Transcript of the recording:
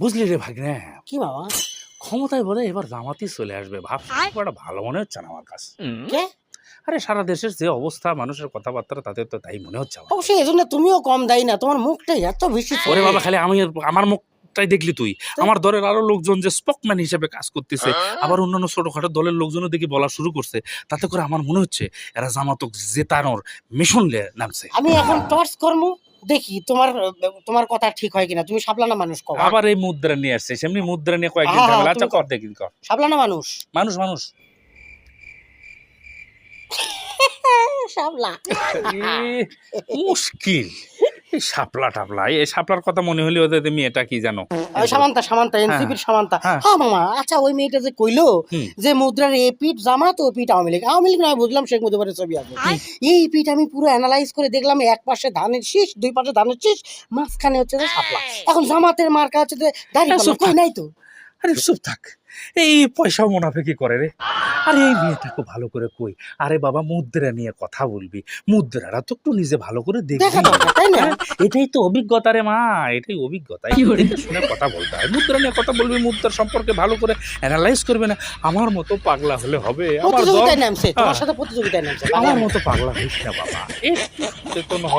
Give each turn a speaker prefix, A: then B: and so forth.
A: বুঝলি রে ভাগ্নে?
B: কি বাবা?
A: ক্ষমতায় বলে এবার জামাতি চলে আসবে। ভাব একটা ভালো মনে হচ্ছে না আমার কাছে।
B: কে?
A: আরে সারা দেশের যে অবস্থা মানুষের কথাবার্তা তাদের তো তাই মনে হচ্ছে।
B: অবশ্যই এজন্য তুমিও কম দায়ী না। তোমার মুখটাই এত বেশি
A: ওরে বাবা খালি আমি আমার মুখটাই দেখলি তুই। আমার দলের আরও লোকজন যে স্পোকম্যান হিসেবে কাজ করতেছে আবার অন্যান্য ছোটখাটো দলের লোকজনও দেখি বলা শুরু করছে। তাতে করে আমার মনে হচ্ছে এরা জামাতক জেতানোর মিশন নামছে।
B: আমি এখন টর্চ কর্ম দেখি তোমার তোমার কথা ঠিক হয় কিনা? তুমি সাবলানা মানুষ কর
A: আবার এই মুদ্রা নিয়ে আসছে সেমনি মুদ্রা নিয়ে কয়েকদিন ঝামেলা। আচ্ছা কর দেখি কর।
B: সাবলানা মানুষ।
A: মানুষ মানুষ।
B: সাবলা।
A: মুশকিল। এই শাপলা টাপলা এই শাপলার কথা মনে হলে ওদের মেয়েটা কি জানো?
B: সামান্তা সামান্তা এনসিপির সামান্তা।
A: হ্যাঁ।
B: হ্যাঁ মামা আচ্ছা ওই মেয়েটা যে কইলো যে মুদ্রার এ পিঠ জামাত ও পিঠ আওয়ামী লীগ। আওয়ামী লীগ নয় বুঝলাম শেখ মুজিবের ছবি আছে। এই পিঠ আমি পুরো অ্যানালাইজ করে দেখলাম এক পাশে ধানের শীষ দুই পাশে ধানের শীষ মাঝখানে হচ্ছে যে শাপলা। এখন জামাতের মার্কা হচ্ছে যে দাঁড়িয়ে
A: হ্যাঁ,
B: নাই তো?
A: আরে চুপ থাক। এই পয়সাও মুনাফেকি করে রে। আরে এই মেয়েটাকে ভালো করে কই? আরে বাবা মুদ্রা নিয়ে কথা বলবি। মুদ্রাটা তো একটু নিজে ভালো করে দেখবি। হ্যাঁ, এটাই তো অভিজ্ঞতা রে মা এটাই অভিজ্ঞতা। শুনে কথা বলতে হয়। মুদ্রা নিয়ে কথা বলবি মুদ্রার সম্পর্কে ভালো করে অ্যানালাইজ করবে না। আমার মতো পাগলা হলে হবে। আমার।
B: সাথে প্রতিযোগিতায় নামছে
A: আমার মতো পাগলা হইস না বাবা। একটু সচেতন হ।